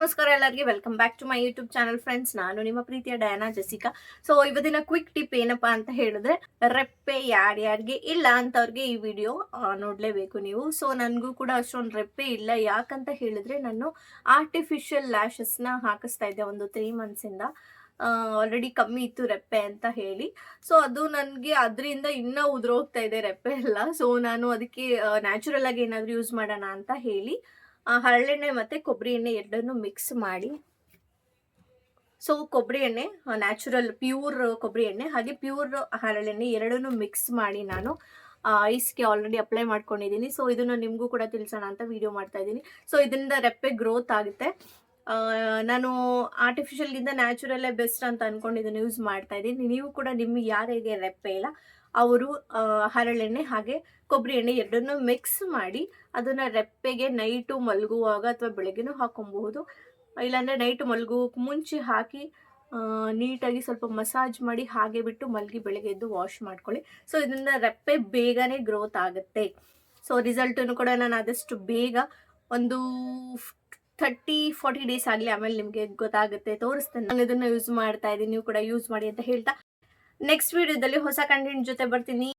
ನಮಸ್ಕಾರ ಎಲ್ಲರಿಗೆ. Welcome back to my YouTube channel friends ನಾನು ನಿಮ್ಮ ಪ್ರೀತಿಯ ಡಯಾನಾ ಜೆಸಿಕಾ ಸೊ ಇವತ್ತಿನ ಕ್ವಿಕ್ ಟಿಪ್ ಏನಪ್ಪಾ ಅಂತ ಹೇಳಿದ್ರೆ, ರೆಪ್ಪೆ ಯಾರ್ಯಾರಿಗೆ ಇಲ್ಲ ಅಂತವ್ರಿಗೆ ಈ ವಿಡಿಯೋ ನೋಡಲೇಬೇಕು ನೀವು. ಸೊ ನನಗೂ ಕೂಡ ಅಷ್ಟೊಂದು ರೆಪ್ಪೆ ಇಲ್ಲ. ಯಾಕಂತ ಹೇಳಿದ್ರೆ, ನಾನು ಆರ್ಟಿಫಿಷಿಯಲ್ ಲ್ಯಾಶಸ್ನ ಹಾಕಿಸ್ತಾ ಇದ್ದೆ ಒಂದು ತ್ರೀ ಮಂತ್ಸಿಂದ ಆಲ್ರೆಡಿ ಕಮ್ಮಿ ಇತ್ತು ರೆಪ್ಪೆ ಅಂತ ಹೇಳಿ. ಸೊ ಅದು ನನಗೆ ಅದರಿಂದ ಇನ್ನೂ ಉದುರೋಗ್ತಾ ಇದೆ ರೆಪ್ಪೆ ಎಲ್ಲ. ಸೊ ನಾನು ಅದಕ್ಕೆ ನ್ಯಾಚುರಲ್ ಆಗಿ ಏನಾದರೂ ಯೂಸ್ ಮಾಡೋಣ ಅಂತ ಹೇಳಿ ಹರಳೆಣ್ಣೆ ಮತ್ತು ಕೊಬ್ಬರಿ ಎಣ್ಣೆ ಎರಡನ್ನು ಮಿಕ್ಸ್ ಮಾಡಿ. ಸೊ ಕೊಬ್ಬರಿ ಎಣ್ಣೆ ನ್ಯಾಚುರಲ್ ಪ್ಯೂರ್ ಕೊಬ್ಬರಿ ಎಣ್ಣೆ ಹಾಗೆ ಪ್ಯೂರ್ ಹರಳೆಣ್ಣೆ ಎರಡನ್ನೂ ಮಿಕ್ಸ್ ಮಾಡಿ ನಾನು ಐಸ್ಗೆ ಆಲ್ರೆಡಿ ಅಪ್ಲೈ ಮಾಡ್ಕೊಂಡಿದ್ದೀನಿ. ಸೊ ಇದನ್ನು ನಿಮಗೂ ಕೂಡ ತಿಳಿಸೋಣ ಅಂತ ವಿಡಿಯೋ ಮಾಡ್ತಾ ಇದ್ದೀನಿ. ಸೊ ಇದರಿಂದ ರೆಪ್ಪೆ ಗ್ರೋತ್ ಆಗುತ್ತೆ. ಆ, ನಾನು ಆರ್ಟಿಫಿಷಿಯಲ್ಗಿಂತ ನ್ಯಾಚುರಲ್ಲೇ ಬೆಸ್ಟ್ ಅಂತ ಅನ್ಕೊಂಡು ಇದನ್ನು ಯೂಸ್ ಮಾಡ್ತಾ ಇದ್ದೀನಿ. ನೀವು ಕೂಡ ನಿಮಗೆ ಯಾರಿಗೆ ರೆಪ್ಪೆ ಇಲ್ಲ, ಅವರು ಹರಳೆಣ್ಣೆ ಹಾಗೆ ಕೊಬ್ಬರಿ ಎಣ್ಣೆ ಎರಡನ್ನೂ ಮಿಕ್ಸ್ ಮಾಡಿ ಅದನ್ನು ರೆಪ್ಪೆಗೆ ನೈಟು ಮಲಗುವಾಗ ಅಥವಾ ಬೆಳಗ್ಗೆನೂ ಹಾಕೊಬಹುದು ಇಲ್ಲಾಂದರೆ ನೈಟ್ ಮಲಗೋಕೆ ಮುಂಚೆ ಹಾಕಿ ನೀಟಾಗಿ ಸ್ವಲ್ಪ ಮಸಾಜ್ ಮಾಡಿ ಹಾಗೆ ಬಿಟ್ಟು ಮಲಗಿ ಬೆಳಗ್ಗೆ ಎದ್ದು ವಾಶ್ ಮಾಡ್ಕೊಳ್ಳಿ. ಸೊ ಇದರಿಂದ ರೆಪ್ಪೆ ಬೇಗನೆ ಗ್ರೋತ್ ಆಗುತ್ತೆ. ಸೊ ರಿಸಲ್ಟನ್ನು ಕೂಡ ನಾನು ಆದಷ್ಟು ಬೇಗ ಒಂದು ಥರ್ಟಿ ಫಾರ್ಟಿ ಡೇಸ್ ಆಗಲಿ ಆಮೇಲೆ ನಿಮಗೆ ಗೊತ್ತಾಗುತ್ತೆ, ತೋರಿಸ್ತೇನೆ. ನಾನು ಇದನ್ನು ಯೂಸ್ ಮಾಡ್ತಾ ಇದ್ದೀನಿ ನೀವು ಕೂಡ ಯೂಸ್ ಮಾಡಿ ಅಂತ ಹೇಳ್ತಾ. ನೆಕ್ಸ್ಟ್ ವಿಡಿಯೋದಲ್ಲಿ ಹೊಸ ಕಂಟೆಂಟ್ ಜೊತೆ ಬರ್ತೀನಿ.